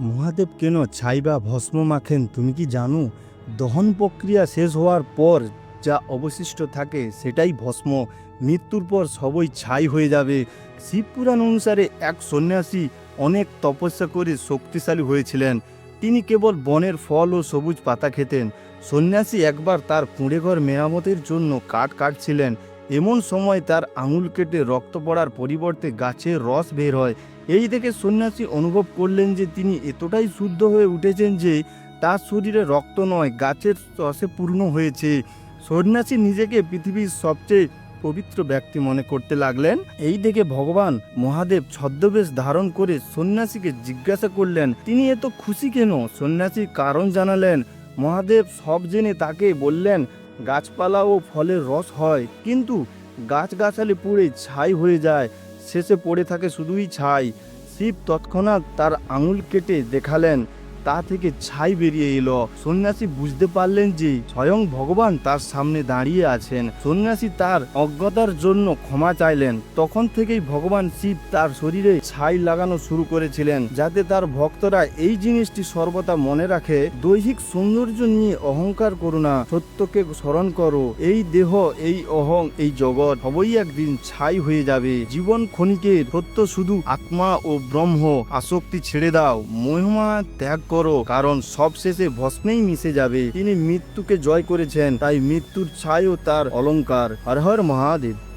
মহাদেব কেন ছাই বা ভস্ম মাখেন তুমি কি জানো? দহন প্রক্রিয়া শেষ হওয়ার পর যা অবশিষ্ট থাকে সেটাই ভস্ম। মৃত্যুর পর সবই ছাই হয়ে যাবে। শিবপুরাণ অনুসারে এক সন্ন্যাসী অনেক তপস্যা করে শক্তিশালী হয়েছিলেন। তিনি কেবল বনের ফল ও সবুজ পাতা খেতেন। সন্ন্যাসী একবার তার কুঁড়েঘর মেরামতের জন্য কাঠ কাটছিলেন। এমন সময় তার আঙুল কেটে রক্ত পড়ার পরিবর্তে গাছের রস বের হয়। এই দেখে সন্ন্যাসী অনুভব করলেন যে তিনি এতটাই শুদ্ধ হয়ে উঠেছেন যে তার শরীরে রক্ত নয়, গাছের রসে পূর্ণ হয়েছে। সন্ন্যাসী নিজেকে পৃথিবীর সবচেয়ে পবিত্র ব্যক্তি মনে করতে লাগলেন। এই দেখে ভগবান মহাদেব ছদ্মবেশ ধারণ করে সন্ন্যাসীকে জিজ্ঞাসা করলেন, তিনি এত খুশি কেন? সন্ন্যাসী কারণ জানালেন, মহাদেব সব জেনে তাকে বললেন গাছপালা ও ফলের রস হয়, কিন্তু গাছগাছালি পুড়ে ছাই হয়ে যায়। শেষে পড়ে থাকে শুধুই ছাই। শিব তৎক্ষণাৎ তার আঙুল কেটে দেখালেন তা থেকে ছাই বেরিয়ে এলো। সন্ন্যাসী বুঝতে পারলেন যে স্বয়ং ভগবান তার সামনে দাঁড়িয়ে আছেন। সন্ন্যাসী তার অজ্ঞতার জন্য ক্ষমা চাইলেন। তখন থেকেই ভগবান শিব তার শরীরে ছাই লাগানো শুরু করেছিলেন, যাতে তার ভক্তরা এই জিনিসটি সর্বদা মনে রাখে, দৈহিক সৌন্দর্য নিয়ে অহংকার করো না, সত্যকে স্মরণ করো, এই দেহ, এই অহং, এই জগৎ, সবই একদিন ছাই হয়ে যাবে। জীবন ক্ষণিকের সত্য শুধু আত্মা ও ব্রহ্ম আসক্তি ছেড়ে দাও। মহিমা ত্যাগ করো। কারণ সবশেষে ভস্মেই মিশে যাবে। তিনি মৃত্যুকে জয় করেছেন, তাই মৃত্যুর ছায়ও তার অলঙ্কার। হর হর মহাদেব।